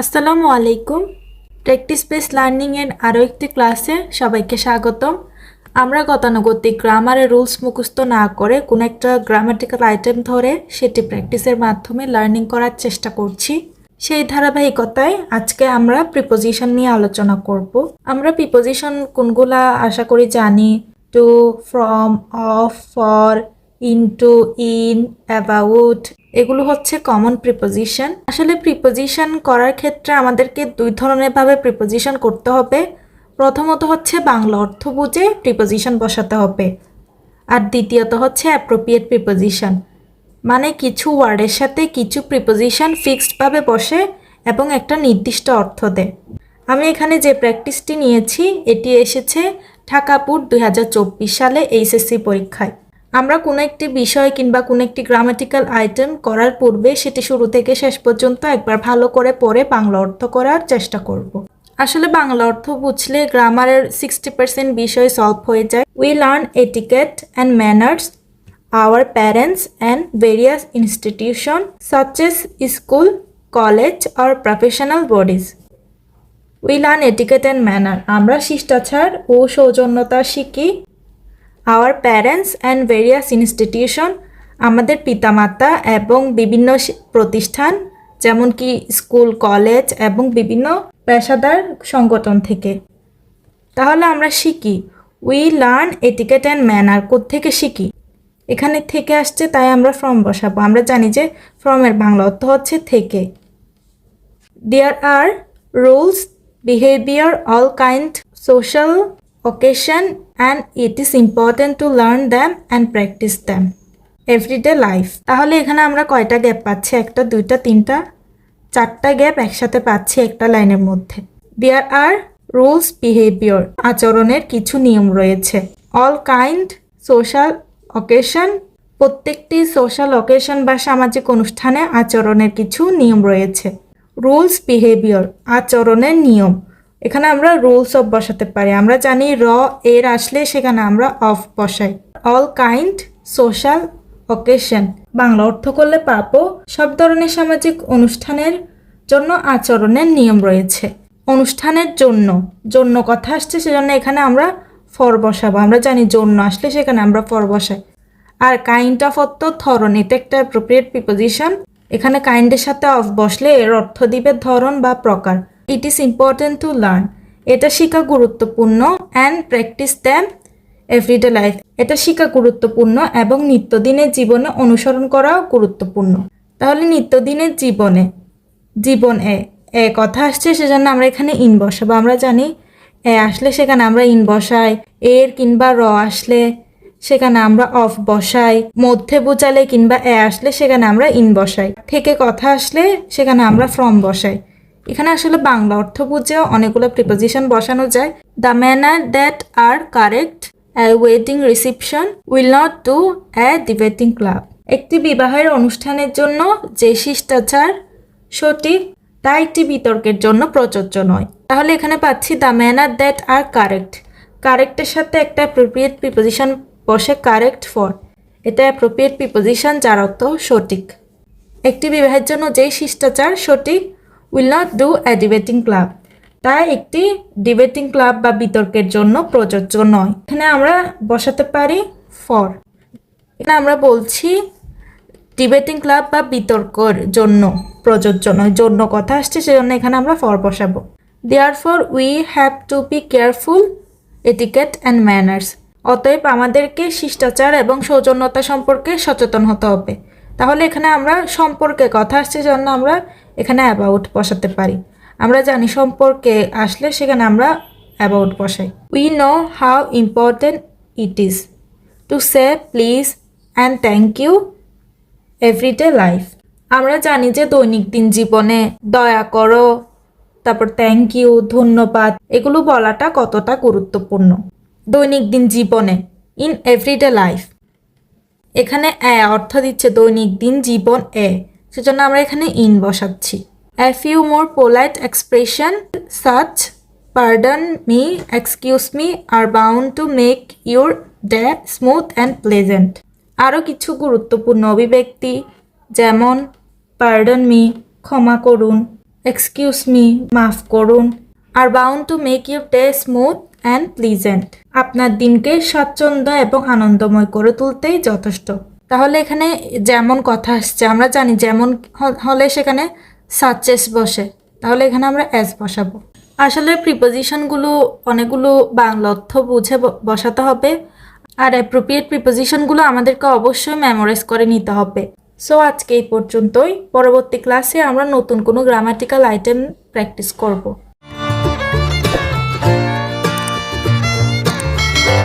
আসসালামু আলাইকুম। Practice base লার্নিংয়ের আরও একটি ক্লাসে সবাইকে স্বাগতম। আমরা গতানুগতিক গ্রামারের রুলস মুখস্থ না করে কোনো একটা গ্রামাটিক্যাল আইটেম ধরে সেটি প্র্যাকটিসের মাধ্যমে লার্নিং করার চেষ্টা করছি। সেই ধারাবাহিকতায় আজকে আমরা প্রিপোজিশন নিয়ে আলোচনা করব। আমরা প্রিপোজিশন কোনগুলা আশা করি জানি? To from of for into in about এগুলো হচ্ছে কমন প্রিপোজিশন আসলে প্রিপোজিশন করার ক্ষেত্রে আমাদেরকে দুই ধরনের ভাবে প্রিপোজিশন করতে হবে। প্রথমত হচ্ছে বাংলা অর্থ বুঝে প্রিপোজিশন বসাতে হবে। আর দ্বিতীয়ত হচ্ছে অ্যাপ্রোপ্রিয়েট প্রিপোজিশন মানে কিছু ওয়ার্ডের সাথে কিছু প্রিপোজিশন ফিক্সডভাবে বসে এবং একটা নির্দিষ্ট অর্থ দেয়। আমি এখানে যে প্র্যাকটিসটি নিয়েছি, এটি এসেছে ঢাকাপুর দুই হাজার চব্বিশ সালে এইচএসসি পরীক্ষায়। আমরা কোনো একটি বিষয় কিংবা কোনো একটি গ্রামাটিক্যাল আইটেম করার পূর্বে সেটি শুরু থেকে শেষ পর্যন্ত একবার ভালো করে পড়ে বাংলা অর্থ করার চেষ্টা করব। আসলে বাংলা অর্থ বুঝলে গ্রামারের সিক্সটি পার্সেন্ট বিষয় সলভ হয়ে যায়। We learn etiquette and manners our parents and various institution such as school college R professional bodies we learn etiquette and manner আমরা শিষ্টাচার ও সৌজন্যতা শিখি। Our parents and various institution আমাদের পিতামাতা এবং বিভিন্ন প্রতিষ্ঠান যেমন কি স্কুল, কলেজ এবং বিভিন্ন পেশাদার সংগঠন থেকে। তাহলে আমরা শিখি। We learn etiquette and manner থেকে শিখি? এখানে থেকে আসছে, তাই আমরা ফর্ম বসাবো। আমরা জানি যে ফর্মের বাংলা অর্থ হচ্ছে থেকে। There are rules behaviour all kind social occasion, and it is important to learn them and practice them. Everyday life তাহলে এখানে আমরা কয়টা গ্যাপ পাচ্ছি? একটা দুইটা তিনটা? চারটা গ্যাপ একসাথে পাচ্ছি একটা লাইনের মধ্যে। দেয়ার আর রুলস বিহেভিয়র আচরণের কিছু নিয়ম রয়েছে। অল কাইন্ড সোশ্যাল অকেশন প্রত্যেকটি সোশ্যাল অকেশন বা সামাজিক অনুষ্ঠানে আচরণের কিছু নিয়ম রয়েছে। রুলস বিহেভিয়র আচরণের নিয়ম। এখানে আমরা রুলস অফ বসাতে পারি। আমরা জানি র, এর আসলে সেখানে আমরা অফ বসাই। All kind social occasion. Bangla অর্থ করলে পাবো সব ধরনের সামাজিক অনুষ্ঠানের জন্য আচরণের নিয়ম রয়েছে। অনুষ্ঠানের জন্য। জন্য কথা আসছে, সেজন্য এখানে আমরা ফর বসাবো। আমরা জানি জন্য আসলে সেখানে আমরা ফর বসাই। আর কাইন্ড অফ অর্থ ধরন, এটা একটা অ্যাপ্রোপ্রিয়েট প্রিপোজিশন এখানে কাইন্ডের সাথে অফ বসলে এর অর্থ দিবে ধরন বা প্রকার। It is important to learn এটা শিখা গুরুত্বপূর্ণ and practice them everyday life এটা শিখা গুরুত্বপূর্ণ এবং নিত্যদিনের জীবনে অনুসরণ করাও গুরুত্বপূর্ণ। তাহলে নিত্যদিনের জীবনে, জীবন এ এ কথা আসছে, সেজন্য আমরা এখানে ইন বসাবো। আমরা জানি এ আসলে, সেখানে আমরা ইন বসাই। এর কিংবা র আসলে, সেখানে আমরা অফ বসাই। মধ্যে বোঝালে কিংবা এ আসলে, সেখানে আমরা ইন বসাই। থেকে কথা আসলে, সেখানে আমরা ফ্রম বসাই। এখানে আসলে বাংলা অর্থ বুঝেও অনেকগুলো প্রিপোজিশন বসানো যায়। The manner that are correct a wedding reception will not do a debating club একটি বিবাহের অনুষ্ঠানের জন্য যে শিষ্টাচার সঠিক, তা একটি বিতর্কের জন্য প্রযোজ্য নয়। তাহলে এখানে পাচ্ছি the manner that are correct কারেক্টের সাথে একটা অ্যাপ্রোপ্রিয়েট প্রিপোজিশন বসে কারেক্ট ফর এটা অ্যাপ্রোপ্রিয়েট প্রিপোজিশন যার অর্থ সঠিক। একটি বিবাহের জন্য যেই শিষ্টাচার সঠিক will not do a debating club তা একটি ডিবেটিং ক্লাব বা বিতর্কের জন্য প্রযোজ্য নয়। এখানে আমরা বসাতে পারি ফর এখানে আমরা বলছি ডিবেটিং ক্লাব বা বিতর্কর জন্য প্রযোজ্য নয়, জন্য কথা আসছে, সেজন্য এখানে আমরা ফর বসাবো। Therefore we have to be careful etiquette and manners অতএব আমাদেরকে শিষ্টাচার এবং সৌজন্যতা সম্পর্কে সচেতন হতে হবে। তাহলে এখানে আমরা সম্পর্কে কথা আসছে জন্য আমরা এখানে অ্যাবাউট বসাতে পারি। আমরা জানি সম্পর্কে আসলে সেখানে আমরা অ্যাবাউট বসাই। We know how important it is to say please and thank you everyday life আমরা জানি যে দৈনন্দিন জীবনে দয়া করো, তারপর থ্যাংক ইউ ধন্যবাদ, এগুলো বলাটা কতটা গুরুত্বপূর্ণ। দৈনন্দিন জীবনে ইন এভরিডে লাইফ এখানে এ অর্থ দিচ্ছে দৈনিক দিন জীবন এ। সেজন্য আমরা এখানে ইন বসাচ্ছি। A few more polite expression such pardon me excuse me are bound to make your day smooth and pleasant আরও কিছু গুরুত্বপূর্ণ অভিব্যক্তি, যেমন পার্ডন মি ক্ষমা করুন এক্সকিউজ মি মাফ করুন are bound to make your day smooth and pleasant আপনার দিনকে স্বাচ্ছন্দ্য এবং আনন্দময় করে তুলতেই যথেষ্ট। তাহলে এখানে যেমন কথা আসছে, আমরা জানি যেমন হলে সেখানে সাচেস বসে, তাহলে এখানে আমরা অ্যাস বসাবো। আসলে প্রিপোজিশনগুলো অনেকগুলো বাংলা অর্থ বুঝে বসাতে হবে, আর অ্যাপ্রোপ্রিয়েট প্রিপোজিশনগুলো আমাদেরকে অবশ্যই মেমোরাইজ করে নিতে হবে। সো আজকে এই পর্যন্তই, পরবর্তী ক্লাসে আমরা নতুন কোনো গ্রামাটিক্যাল আইটেম প্র্যাকটিস করব।